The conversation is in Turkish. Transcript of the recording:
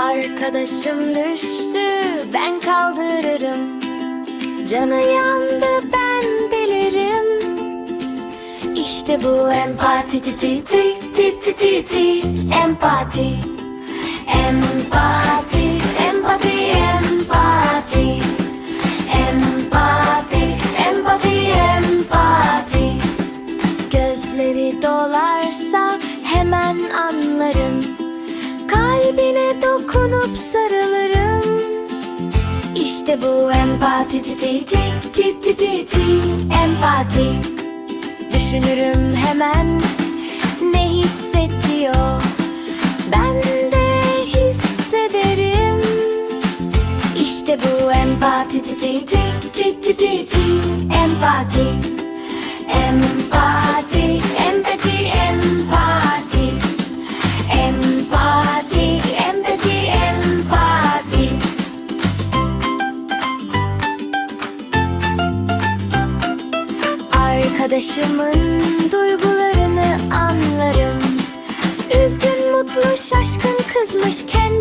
Arkadaşım düştü ben kaldırırım. Canı yandı ben bilirim. İşte bu empati ti ti ti ti ti ti ti. Empati empati empati empati. Empati empati empati. Gözleri dolarsa hemen anlarım İşte bu empati. Ti ti ti ti ti ti ti. Empati. Düşünürüm hemen. Ne hissediyor? Ben de hissederim. İşte bu empati. Ti ti ti ti ti ti. Ti Empati, Arkadaşımın duygularını anlarım. Üzgün, mutlu, şaşkın, kızmış kendimden